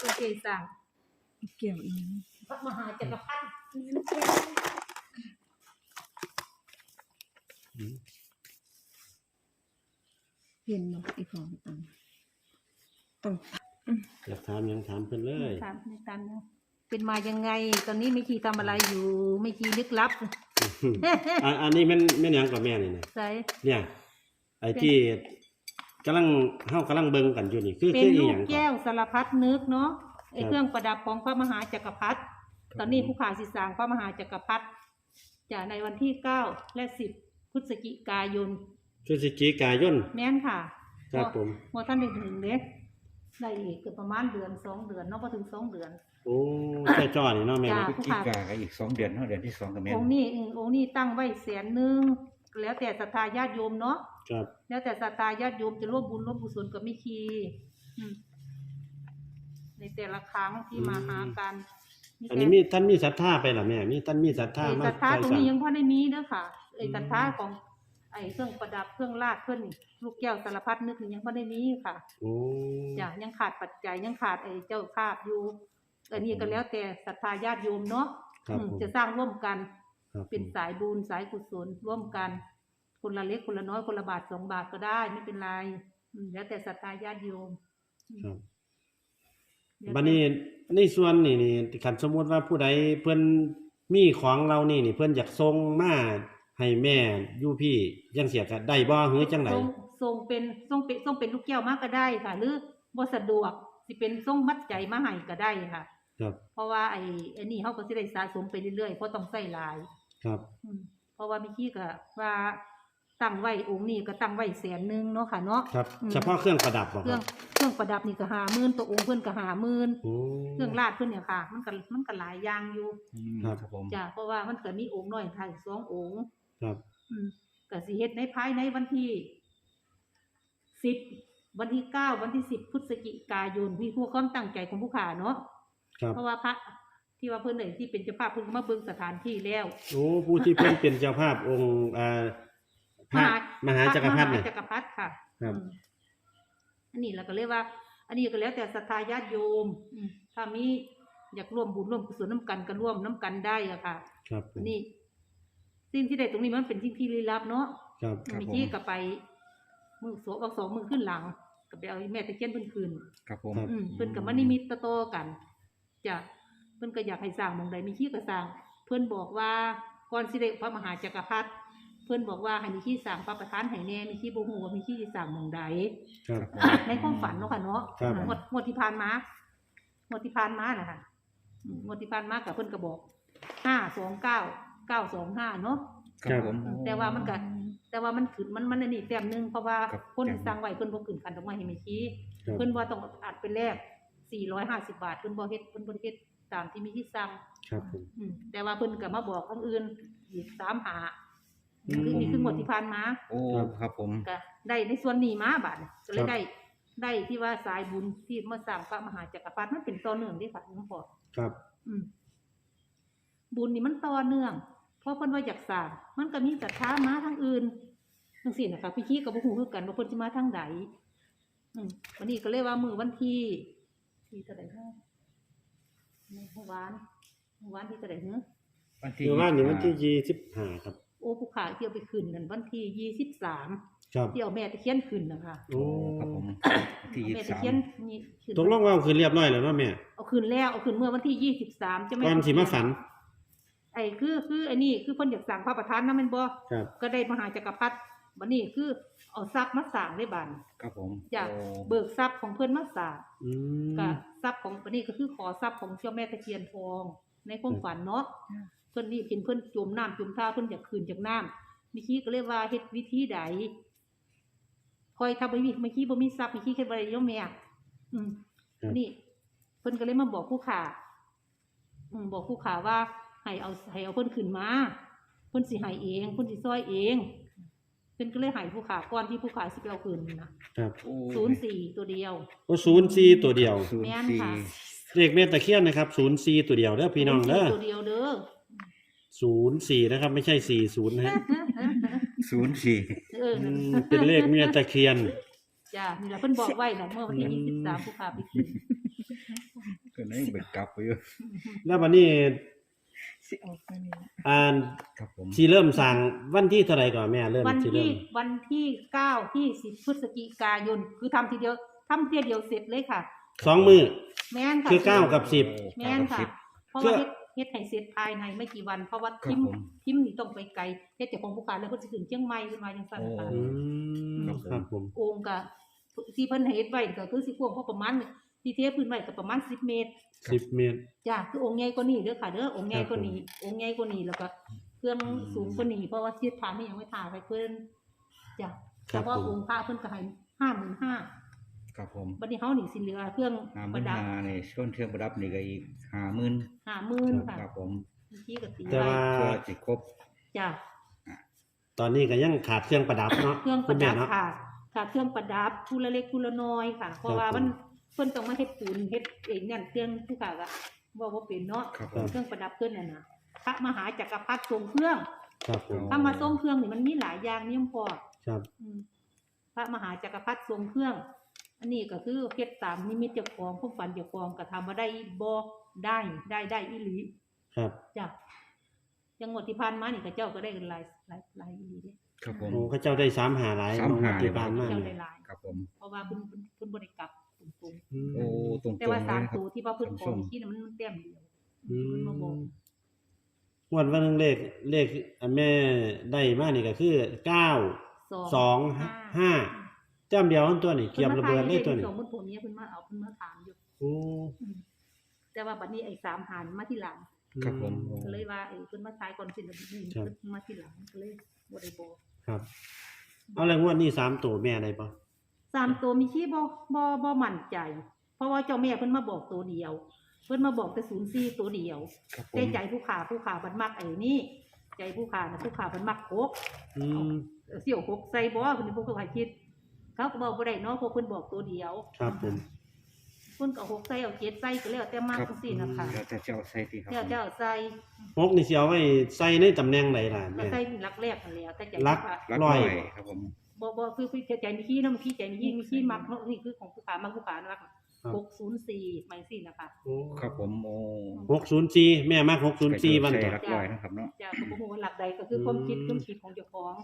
โอเคสั่งเกี่ยวอีกพระมหาจักรพรรดิเห็นเนาะอีกของอันต้องอยากถามหยังถามเพิ่นเลยถามในตามนะเป็นมายังไง ตอนนี้ไม่คีทำอะไรอยู่ไม่คีลึกลับอันอันนี้แม่นแม่นหยังกับแม่นี่นะใช่เนี่ย ไอ้ที่ กำลังเฮากำลังเบิ่งกันอยู่นี่คือเป็คืนออีลูหกยังก่แก้อนวสารพัดนึกเนาะไอครับ เครื่องประดับของพระมหาจักรพรรดิตอนนี้ผู้ขาสิสร้างพระมหาจักรพรรดิจะในวันที่เก้าและสิบพฤศจิกายน พฤศจิกายน แม่นค่ะครับผมเมื่อท่านได้ถึงเด็กได้อีกเกือบประมาณเดือนสองเดือนเนาะพอถึงสองเดือน โอ้แค่จ้อนี่เนาะแม่จ้ะเนาะพฤศจิกาก็อีกสองเดือนเนาะเดือนที่สองก็แม่นองค์นี้อืมองค์นี้ตั้งไว้แสนหนึ่ง แล้วแต่ศรัทธาญาติโยมเนาะครับแล้วแต่ศรัทธาญาติโยมจะร่วมบุญร่วมกุศลกับมิคีอืมในแต่ละครั้งที่มาหากันอันนี้มีท่านมีศรัทธาไปล่ะแม่มีท่านมีศรัทธาไอ้มาศรัทธาตรงใส่นี้สั่ยังพอได้มีเด้อค่ะไอ้อืมศรัทธาของ ไอ้เครื่องประดับเครื่องราชเครื่องลูกแก้วสารพัดนึกนี่ยังพอได้มีค่ะโอ้จ้ะยังขาดปัจจัยยังขาดไอ้เจ้าภาพอยู่อันนี้ก็แล้วแต่ศรัทธาญาติโยมเนาะครับอืมผมจะสร้างร่วมกัน ครับเป็นสายบุญสายกุศลร่วมกัน คนละเล็กคนละน้อยคนละบาทสองบาทก็ได้ไม่เป็นไรอืมแล้วแต่ศรัทธาญาติโยมครับแล้วแต่บัดนี้ในส่วนนี่นี่คันสมมุติว่าผู้ใดเพิ่นมีของเรานี่นี่ เพิ่นอยากส่งมาให้แม่อยู่พี่จังเสียก็ได้บ่หือจังไดทรงทรงเป็นทรงเป็นทรงเป็นลูกแก้วมากก็ได้ค่ะ หรือบ่สะดวกสิเป็นทรงมัดใจมาให้ก็ได้ค่ะ ครับ เพราะว่าไอ้ไอ้นี่เขาก็สิได้สะสมไปเรื่อยๆเพราะต้องใส่หลาย ครับ อืมเพราะว่าเมื่อกี้ก็ว่าตั้งไว้องค์นี้ก็ตั้งไว้แสนหนึงเนาะค่ะเนาะ ครับ อืม เฉพาะเครื่องประดับบ่เคครื่อรังบเครื่องประดับนี่ก็หาหมื่นตัวองค์เพิ่นก็หาหมื่นโอ้ เครื่องราชเพิ่นเนี่ยค่ะ มันก็มันก็หลายอย่างอยู่อืมครับ ครับผมจ้ะเพราะว่ามันก็มีองค์น้อยไทยสององค์ครับ อืมก็สิเฮ็ดในภายในวันที่สิบวันที่เก้าวันที่สิบพฤศจิกายนพี่ผู้ความตั้งใจของผู้ขาเนาะครับ เพราะว่าพระ ที่ว่าเพิ่นเอ่ยที่เป็นเจ้าภาพเพิ่นก็มาเบิ่งสถานที่แล้วโอ้ผู้ที่เพิ่นเป็นเจ้าภาพองค์อ่าพระมหาจักรพรรดิมเนี่ยหาจักรพรรดิค่ะครับ อืมอันนี้เราก็เรียกว่า อันนี้ก็แล้วแต่ศรัทธาญาติโยมอืมถ้ามีอยากร่วมบุญร่วมกุศลน้ำกันก็ร่วมน้ำกันได้อะค่ะ ครับผมอันนี้สิ่งที่ได้ตรงนี้มันเป็นสิ่งที่ลี้ลับเนาะครับครับเมื่อผมกี้ก็ไปมือโสเอาสองมือขึ้นหลังก็ไปเอาแม่ตะเคียนเพิ่นคืน ครับผม อืมเพิ่นก็มานิมิตโตๆกันจ้ะ เพิ่นก็อยากให้สร้างหมองใดมีขี้ก็สร้าง เพิ่นบอกว่าก่อนสิได้พระมหาจักรพรรดิเพิ่นบอกว่าให้มีขี้สร้างพระประธานให้แน่มีขี้บ่ฮู้ว่ามีขี้สิสร้างหมองใดครับ ในความฝันเนาะค่ะเนาะครับ งวดงวดที่ผ่านมางวดที่ผ่านมาน่ะค่ะอืมงวดที่ผ่านมากับเพิ่นก็บอกห้าสองเก้าเก้าสองห้าเนาะ ครับผม แต่ว่ามันก็ แต่ว่ามันขึ้นมันมันอันนี้แต้มหนึงเพราะว่าครับคนแต้มหนึ่งสร้างไว้เพิ่นบ่ขึ้นคันดอกไม้ให้ไม่ชี้ครับ เพิ่นว่าต้องอัดเป็นแรก450 บาทเพิ่นบ่เฮ็ดเพิ่นบ่เฮ็ด ตามที่มีที่สั่งครับผม อืมแต่ว่าเพิ่นก็มาบอกคนอื่นอีก3หาอืม คือนี่คืองวดที่ผ่านมาโอ้ครับผม ก็ได้ในส่วนนี้มาบาดนี้ก็เลครัยบ ได้ ได้ที่ว่าสายบุญที่มาสร้างพระมหาจักรพรรดิมันเป็นต่อเนื่องเด้ค่ะหลวงพ่อ ครับ อืมบุญนี่มันต่อเนื่อง เพราะเพิ่นว่าอยากสร้างมันก็มีศรัทธามาทางอื่นจังซี่นะคะพี่ชี้ก็บ่ฮู้คือกันว่าเพิ่นสิมาทางใดอืมวันนี้ก็เลยว่ามื้อวันที่ที่เท่าใดเนาะ เมื่อวานเมื่อวานที่เท่าใดเนาะวันที่เมื่อวานนี้วันที่ยี่สิบห้าครับ โอ้ผู้ขาที่เอาไปขึ้นนั่นวันที่23ครับที่เอาแม่ตะเคียนขึ้นนะคะโอ้ครับผมวันที่เอายี่แม่สิบตะสามเคียนนี่ขึ้นตกลงว่าเอาคืนเรียบร้อยแล้วเนาะแม่เอาขึ้นแล้วเอาขึ้นเมื่อวันที่23จะไม่ ก่อนสิมาฝันไอ้คือคือไอ้นี่คือเพิ่นอยากสั่งพระประธานนำแม่นบ่ครับก็ได้มหาจักรพรรดิ บัดนี้คือเอาทรัพย์มาสร้างได้บัดครับผมจากโอ้เบิกทรัพย์ของเพิ่นมาสร้างอืมก็ทรัพย์ของบัดนี้ก็คือขอทรัพย์ของเจ้าแม่ตะเคียนทอง ในความฝันเนาะเพิ่นนี่เห็นเพิ่นจมน้ำจมท่าเพิ่นอยากคืนจากน้ำมิคีก็เลยว่าเฮ็ดวิธีใดคอยถ้าบ่มีเมื่อกี้บ่มีทรัพย์เมื่อกี้เฮ็ดบ่ได้โยมแม่อืมครับนี่ เพิ่นก็เลยมาบอกผู้ขาอืมบอกผู้ขาว่าให้เอาให้เอาเพิ่นขึ้นมาเพิ่นสิให้เองเพิ่นสิซอยเอง เพิ่นก็เลยให้ผู้ขาก่อนที่ผู้ขาสิไปเอาขึ้นนะครับโอ้ศูนย์สี่ตัวเดียว โอ้ศูนย์สี่ตัวเดียว ศูนย์แม่นสี่ค่ะ เลขแม่ตะเคียนนะครับศูนย์สี่ตัวเดียวเด้อพี่น้องเด้อตัวเดียวเด้อศูนย์สี่นะครับ ไม่ใช่สี่ศูนย์นะฮะศูนย์สี่เอออืนั่นมเป็นเลขแม่ตะเคียน จ้านี่ล่ะเพิ่นบอกไว้น่ะเมื่อวันที่อืม ยี่สิบสามผู้ขาไปขึ้นก็นั่นเป็นกลับไปอยู่แล้ววันนี้ สิออกไปนี่อ่านครับผมสิเริ่มสั่งวันที่เท่าไหร่ก่อนแม่เริ่มวันสิที่เริ่มวันที่เก้าที่สิบพฤศจิกายน คือทำทีเดียวทำเทียเดียวเสร็จเลยค่ะ สองมือ แม่นค่ะคือเก้ากับสิบโอ้แม่นค่ะเพราะเพื่ว่าอเฮ็ดเฮ็ดให้เสร็จภายในไม่กี่วัน เพราะว่าครับพิมพ์ผมพิมพ์นี่ต้องไปไกลเฮ็ดจากของผู้การแล้วเพิ่นสิขึ้นเชียงใหม่ขึ้นมาจังซั่นค่ะโอ้อืมครับผมองค์ก็ที่เพิ่นเฮ็ดไว้ก็คือสิกว้างพอประมาณ ที่เทพื้นไว้ก็ประมาณ10เมตรสิบเมตร จ้ะคือองค์ใหญ่กว่านี้เด้อค่ะเด้อองค์ใหญ่กว่านี้องค์ใหญ่กว่านี้แล้วก็เครื่องสูงกว่านี้เพราะว่าที่ฐานนี่ยังไม่ทาไปเพิ่นจ้ะครัแต่บว่าผม องค์พระเพิ่นก็ให้55,000ครับผมบัดนี้เฮานี่สิเหลือเครื่องห้าหปมื่ระนดับห้าในส่วนเครื่องประดับนี่ก็อีกห้าหมื่น50,000ค่ะครับผมเมื่อกี้ก็ตีแต่ไว้ว่า เพื่อสิครบ จ้ะ ตอนนี้ก็ยังขาดเครื่องประดับเนาะเครื่องปคุระณแม่ดับเนาะค่ะ ค่ะ เครื่องประดับผู้ละเล็กผู้ละน้อยค่ะ เพราะว่าครับผมมัน เพิ่นต้องมาเฮ็ดปูนเฮ็ดเองนั่นเครื่องผู้ขาก็ว่าบ่เป็นเนาะครับผม เครื่องประดับเพิ่นน่ะนะพระมหาจักรพรรดิทรงเครื่องครับผมถ้ามาทรงเครื่องนี่มันมีหลายอย่างนี่ยังพอ ครับ อืมพระมหาจักรพรรดิทรงเครื่อง อันนี้ก็คือเฮ็ดตามนิมิตเจ้าของความฝันเจ้าของก็ทำมาได้บ่ได้ได้ได้อีหลีครับจ้ะจังหวัดที่ผ่านมานี่ก็เจ้าก็ได้กันหลายหลายหลายอีหลีเด้ครับผม โอ้เขาเจ้าได้สามหาหลายสามหา ที่ผ่านมาเจ้าเนี่ได้ยหลาย ครับผม เพราะว่าเพิ่นเพิ่นเพิ่นบ่ได้กลับ ตรงอืมโอ้ตรงๆๆแต่ว่าเลยสามนะครับ ตัวที่ว่าเพิ่นขอท่านผู้ชมที่น่ะมันมันแต้มเดียวอืเพิ่นมาบอกมงวันวันหนึงเลขเลขอันแม่ได้มานี่ก็คือเก้า สองห้าจำเดียวอันตัวนี่เกียมระเบิดเลยตัวนี่สองมื้อผมเนี่ยเพิ่นมาเอาเพิ่นมาถามอยู่โอ้อืมแต่ว่าบัดนี้ไอ้สามหารมาที่หลัง ครับผม ก็เลยว่าไอ้เพิ่นมาใช้ก่อนสิแล้วนี่ครับเพิ่นมาที่หลังก็เลยบ่ได้บอก ครับ เอาแล้วงวดนี้สามตัวแม่ได้ปะ สามตัวมีขี้บ่บ่บ่มั่นใจ เพราะว่าเจ้าแม่เพิ่นมาบอกตัวเดียว เพิ่นมาบอกแต่04ตัวเดียวครับผแต่มใจผู้ขาผู้ขาบันมักไอ้นี่ใจผู้ขาน่ะผู้ขาบันมักโคก อืมเสี่ยวโคกใส่บ่เพิ่นบ่เคยคิด เขาก็บอกบ่ได้เนาะเพราะเพิ่นบอกตัวเดียวครับผม เพิ่นก็เอาหกใส่เอาเจ็ดใส่ก็แล้วแต่มากครับจังซี่นะคะแล้วแต่เจ้าใส่ที่ครับเจ้าผมเจ้าใส่หกนี่สิเอาไว้ใส่ในตำแหน่งใดล่ะก็แม่ ใส่หลักแรกนั่นแหละแต่ใจหลักผู้ขารักร้ร้ออยยครับผม บ่บ่คือคือใจมีขี้เนาะมีขี้ใจมีขี้มีขี้มักเนาะนี่คือของผู้ขามักผู้ขานะครับ604หมายสินะคะโอ้ครับผมโอ้หกศูนย์สี่แม่มากหกศูนย์สี่วันใส่ต่อรักร้อยนะครับเนาะจ้าก็บ่ฮู้ว่าหลักใดก็คือความคิดความคิดของเจ้าของ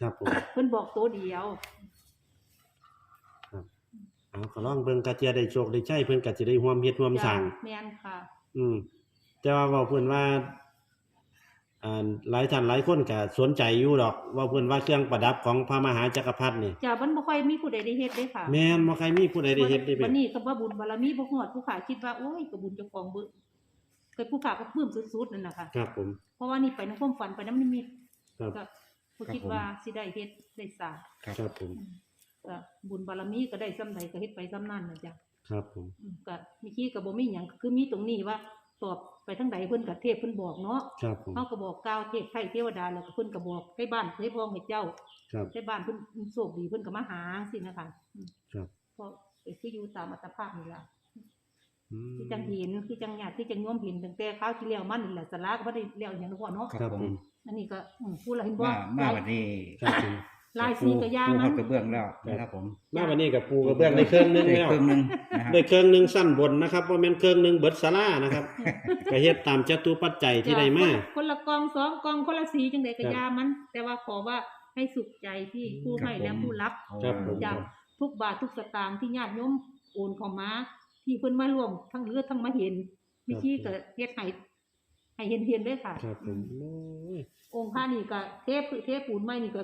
ครับผมเพิ่นบอกตัวเดียวเอาก็ลองเบิ่งกะเจียได้โชคได้ใช้เพิ่นก็สิได้ร่วมเฮ็ดร่วมสร้างแม่นค่ะ อืมแต่ว่าเว้าเพิ่นว่า อ่าหลายท่านหลายคนก็สนใจอยู่ดอก ว่าเพิ่นว่าเครื่องประดับของพระมหาจักรพรรดินี่จ้ามันบ่ค่อยมีผู้ใดได้เฮ็ดเด้ค่ะแม่นบ่ใครมีผู้ใดได้เฮ็ดได้เป็วันนนี้ก็ว่าบุญบารมีบ่ฮอดผู้ขาคิดว่าโอ้ยก็บุญเจ้าของเบิ่ก็ผู้ขาก็ปลื้มสุดๆนั่นน่ะค่ะ ครับผม เพราะว่านี่ไปในความฝันไปนำนิมิตครับ ก็บ่คิดว่าสิได้เฮ็ดได้สร้างครับ ครับผม ก็บุญบารมีก็ได้ส่ำใดก็เฮ็ดไปส่ำนั้นน่ะจ้ะ ครับผม อืมก็มีขี้ก็บ่มีหยังคือมีตรงนี้ว่าตอบ ไปทางใดเพิ่นก็เทพเพิ่นบอกเนาะครับผมเฮาก็บอกกล่าวเทพไทยเทวดาแล้วก็เพิ่นก็บอกให้บ้านให้พ้องให้เจ้าครับ ให้บ้านเพิ่นโชคดีเพิ่นก็มาหาสินะคะอืมครับก็คืออยู่ตามอัตภาพนี่ล่ะ อืมคือจังเห็นคือจังญาติคือจังโยมเห็นตั้งแต่คราวที่แล้วมันนี่แหละสลากบ่ได้แล้วอย่างนั้นพ่อเนาะครับผมอันนี้ก็อืมพูดละเห็นบ่มามาลายวันนี้ครับผม ลายสีก็ย่างปูมัเขานกระเบื้องแล้วนะครับผมมาวันนี้กับปูกระเบื้องได้เครื่องหนึงได้แล้วเครื่องหนึงนะฮะได้เครื่องหนึงสั้นบนนะครับบ่แม่นเครื่องหนึงเบิดศาลานะครับก็เฮ็ดตามจตุปัจจัยที่ได้มาคนคนละกองสองกองคนละสีจังไดก็ครับ ยามัน แต่ว่าขอว่าให้สุขใจที่ผู้ให้และผู้รับ ครับผม จากทุกบาททุกสตางค์ที่ญาติโยมโอนเข้ามา ที่เพิ่นมาร่วมทั้งเลือดทั้งมาเห็นวิธีก็เฮ็ดให้ให้เห็นเห็นเลยค่ะ ครับผมโอ้ยองค์พระนี่ก็เทพเทพปูนไม้นี่ก็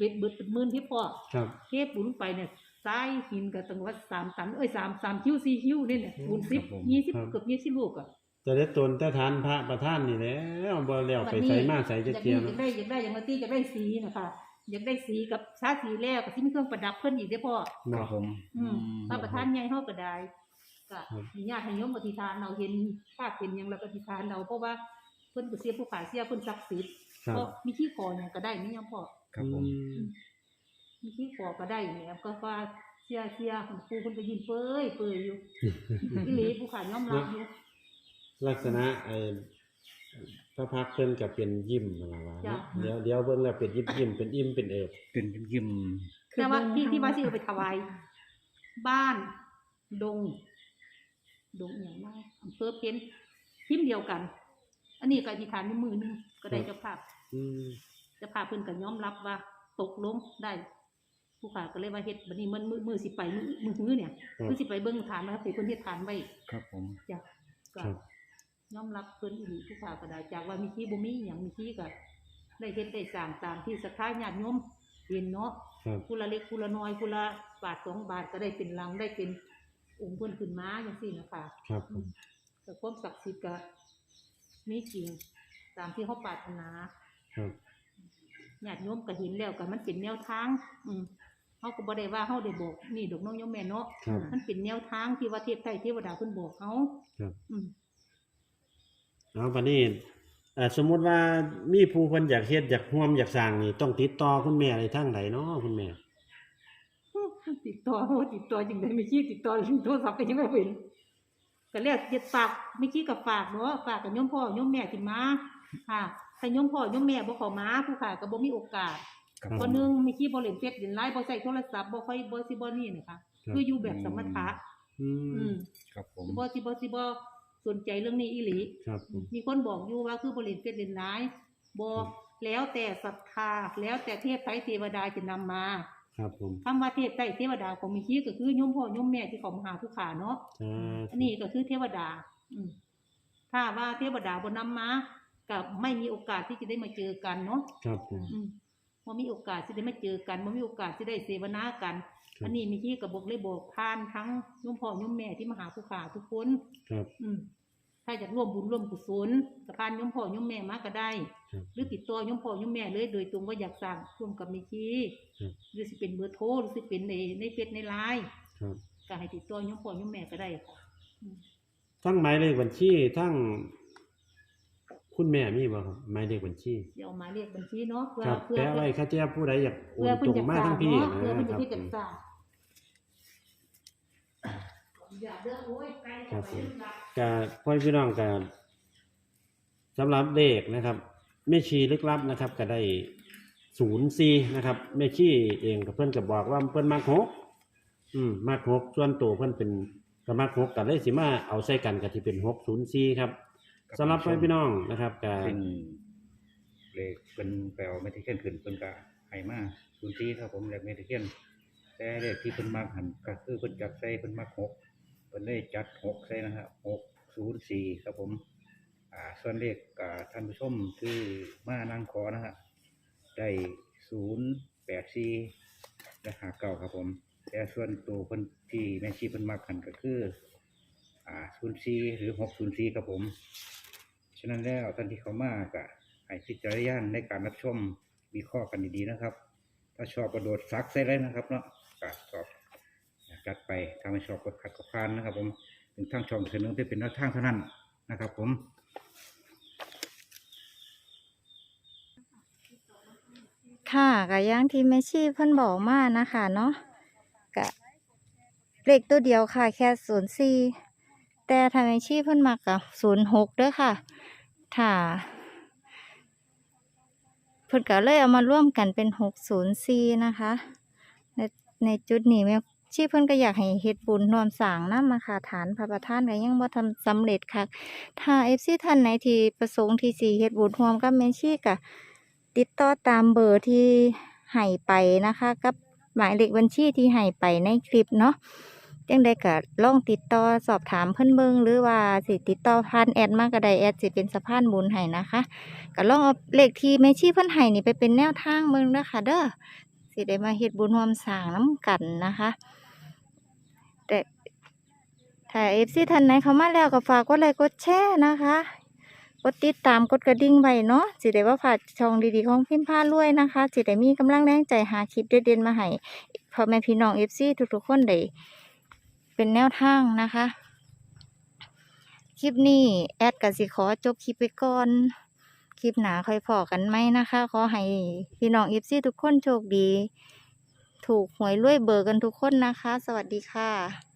เบ็ดเบิดเป็นหมื่นที่พอครับ เทพปูนลงไปเนี่ยทรายหินก็ตั้งว่าสามตันเอ้ยสามสามคิ้วสี่คิ้วนี่เนี่ยปูนสิบยี่สิบเกือบยี่สิบลูกอะจะได้ตนแต่ทานพระประธานนี่แหล้วบ่แล้วไปใส่มาใส่อจะยากเกียได้มอยากได้อยากได้อย่างละที่อยากได้สีนะคะอยากได้สีกับชาสีแล้วก็ที่มีเครื่องประดับเพิ่นอีกเด้อพ่อ ครับผมอืมพระประธานใหญ่เฮาก็ได้ก็ครับมีญาติโยมอธิษฐานเราเห็นภาพเห็นหยังเราก็อธิษฐานเราเพราะว่าเพิ่นก็เสียผู้ขาเสียเพิ่นศักดิ์สิทธิ์ครับก็มีที่ขอหยังก็ได้นี่ยังพ่อ ครับผมอืมมีที่ขอก็ได้แหมก็ว่าเสียเสียคุณครูเพิ่นก็ยินเป้ยเป้ยอยู่ อีหลีผู้ขายอมรับอยู่ลักษณะไอ้พระพักตร์เพิ่นก็เป็นยิ้มนั่นล่ะว่าจ้ะเดี๋ยวเดี๋ยวเบิ่งแล้วเป็นยิ้มยิ้มเป็นอิ่มเป็นเอิบเป็นยิ้มแต่ว่าที่ที่ว่าสิเอาไปถวายบ้าน ดง ดงอย่างว่าอำเภอเพ็ญพิมพ์เดียวกัน อันนี้ก็อธิษฐานในมือหนึงก็ได้เจ้าภาพอืมเจ้าภาพเพิ่นก็ยอมรับว่าตกลงได้ผู้ขาก็เลยว่าเฮ็ดบัดนี้มันมือมือสิไปมือมือหื้อเนี่ยครับคือสิไปเบิ่งฐานนะครับสิเพิ่นเฮ็ดฐานไว้ครับผมจ้ะก็ครับยอมรับเพิ่นอีหลีผู้ขาก็ได้จากว่ามีที่บ่มีหยังมีที่ก็ได้เฮ็ดได้สร้างตามที่ศรัทธาญาติโยมเห็นเนาะครับผู้ละเล็กผู้ละน้อยผู้ละบาทสองบาทก็ได้เป็นลังได้เป็นองค์เพิ่นขึ้นมาจังซี่นะคะครับผมแต่ความศักดิ์สิทธิ์ก็มีจริงตามที่เขาปรารถนาครับ ญาติโยมก็เห็นแล้วก็มันเป็นแนวทาง อืมเขาก็บ่ได้ว่าเขาได้บอกนี่ดอกน้องโยมแม่เนาะครับมันเป็นแนวทางที่ว่าเทพไทยเทวดาเพิ่นบอกเขาครับ อืมเอาบัดนี้เอ่อสมมุติว่ามีผู้เพิ่นอยากเฮ็ดอยากร่วมอยากสร้างนี่ต้องติดต่อคุณแม่ในทางใดเนาะคุณแม่ ติดต่อโอ้ติดต่อจังไดไม่ขี้ติดต่อโทรศัพท์ก็ยังไม่เห็นก็เรียกเฮ็ดฝากไม่ขี้กับฝากเนาะฝากกับโยมพ่อโยมแม่สิมาค่ะ ถ้าโยมพ่อโยมแม่บ่เข้ามาผู้ขาก็บ่มีโอกาสครับคคนนหนึงไม่ขี้บ่เล่นเฟซเล่นไลน์บ่ใช้โทรศัพท์บ่ค่อยบ่สิบ่นี่นะคะครับ คืออยู่แบบสมถะอือืมมครับผมสิบ่สิบ่สิบ่สนใจเรื่องนี้อีหลี ครับผม มีคนบอกอยู่ว่าคือบ่เล่นเฟซเล่นไลน์บอกแล้วแต่ศรัทธาแล้วแต่เทพไทยเทวดาจะนำมาครับผมคำว่าเทพไทยเทวดาของมีขี้ก็คือโยมพ่อโยมแม่ที่เขามาหาผู้ขาเนาะสาอันนี้ก็คือเทวดา อืมถ้าว่าเทวดาบ่นำมา กับไม่มีโอกาสที่จะได้มาเจอกันเนาะครับผมอืมบ่มีโอกาสที่ได้มาเจอกันบ่มีโอกาสที่ได้เสวนากันครับอันนี้มีที่กับบอกเลยบอกผ่านทั้งโยมพ่อโยมแม่ที่มาหาผู้ขาทุกคน ครับ อืมถ้าอยากร่วมบุญร่วมกุศลกับผ่านโยมพ่อโยมแม่มาก็ได้ ครับ หรือติดต่อโยมพ่อโยมแม่เลยโดยตรงว่าอยากสั่งร่วมกับมีทีครับหรือสิเป็นเบอร์โทรหรือสิเป็นในในเฟซในไลน์ครับก็ให้ติดต่อโยมพ่อโยมแม่ก็ได้ค่ะอืมทั้งหมายเลขบัญชีทั้ง คุณแม่มีบ่ครับหมายเลขบัญชีเดี๋ยวเอาหมายเลขบัญชีเนาะเพื่อครับเพื่อแปะไว้ข้าเจ้าผู้ใดอยากโอเพื่อนเพิ่ตนรงจะมาสั่ทั้งงพี่เนาะเพื่อนะเพิ่นคจะรับที่จะสั่งอย่าเด้อโอ้ยไกลครัเข้าบไปผมลึกลับกาพ่อพี่น้องกาสำหรับเลขนะครับแม่ชีลึกลับนะครับ ก็ได้ศูนย์สี่นะครับแม่ชีเองกับเพื่อนก็บอกว่าเพื่อนมากหกอืมมากหกส่วนตัวเพื่อนเป็นก็มากหกกันเลยสิมาเอาใส่กันกับที่เป็นหกศูนย์สี่ครับ สำหรับพ่อพี่น้องนะครับกาเป็นเลขเป็นแปลไม่ที่เขียนขึ้นเป็นกะไห้มาศูนย์สี่ครับผมเลขไม่ที่เขียนแต่เลขที่เป็นมากหันก็คือเป็นจับใส่เป็นมากหกเป็นได้จัดหกใส่นะครับหกศูนย์สี่ครับผม อ่า ส่วนเลขอ่าท่านผู้ชมที่มานั่งขอนะฮะได้ศูนย์แปดสี่และหาเก้าครับผม แต่ส่วนตัวคนที่แม่ชีเพิ่นมากหันก็คือ อ่าศูนย์สี่หรือหกศูนย์สี่ครับผม ฉะนั้นแล้วท่านที่เขามากะให้พิจารณาในการรับชมมีข้อกันดีๆนะครับ ถ้าชอบกระโดดซักใส่เลยนะครับเนาะก็ชอบจัดไปถ้าไม่ชอบก็ขัดก็พานนะครับ ผมถึงทางช่องเสนอเพื่อเป็นแนวทางเท่านั้นนะครับ ผมค่ะก็อย่างที่แม่ชีเพิ่นบอกมานะคะเนาะก็เลขตัวเดียวค่ะ แค่ศูนย์สี่ แต่ทางแม่ชีเพิ่นมักกับศูนย์หกเด้อค่ะถ้าเพิ่นก็เลยเอามาร่วมกันเป็นหกศูนย์สี่นะคะ ในในจุดนี้แม่ชีเพิ่นก็อยากให้เฮ็ดบุญรวมสร้างนำมาค่ะฐานพระประธานก็ยังบ่ทำสำเร็จค่ะ ถ้า FC ท่านไหนที่ประสงค์ที่สิเฮ็ดบุญรวมกับแม่ชีก็ติดต่อตามเบอร์ที่ให้ไปนะคะ กับหมายเลขบัญชีที่ให้ไปในคลิปเนาะ จังใดก็ลองติดต่อสอบถามเพิ่อนเบิงหรือว่าสิติดต่อผ่านแอดมาก็ได้แอดสิเป็นสะพานบุญให้นะคะก็ลองเอาเลขที่แม่ชีเพิ่อนให้นี่ไปเป็นแนวทางเบิงเด้อค่ะเด้อสิได้มาเฮ็ดบุญรวมสร้างน้ำกันนะคะแต่ถ้า FC ท่านไหนเข้ามาแล้วก็ฝากกดไลค์กดแชร์นะคะกดติดตามกดกระดิ่งไว้เนาะสิได้ว่าผ่าช่องดีๆของพิมพ์ผ้ารวยนะคะสิได้มีกำลังแรงใจหาคลิปเด็ดๆมาให้พ่อแม่พี่น้องเอฟซีทุกๆคนได้ เป็นแนวทางนะคะ คลิปนี้แอดกับสิขอจบคลิปไปก่อน คลิปหนาค่อยพอกันไหมนะคะ ขอให้พี่น้องเอฟซีทุกคนโชคดี ถูกหวยรวยเบอร์กันทุกคนนะคะ สวัสดีค่ะ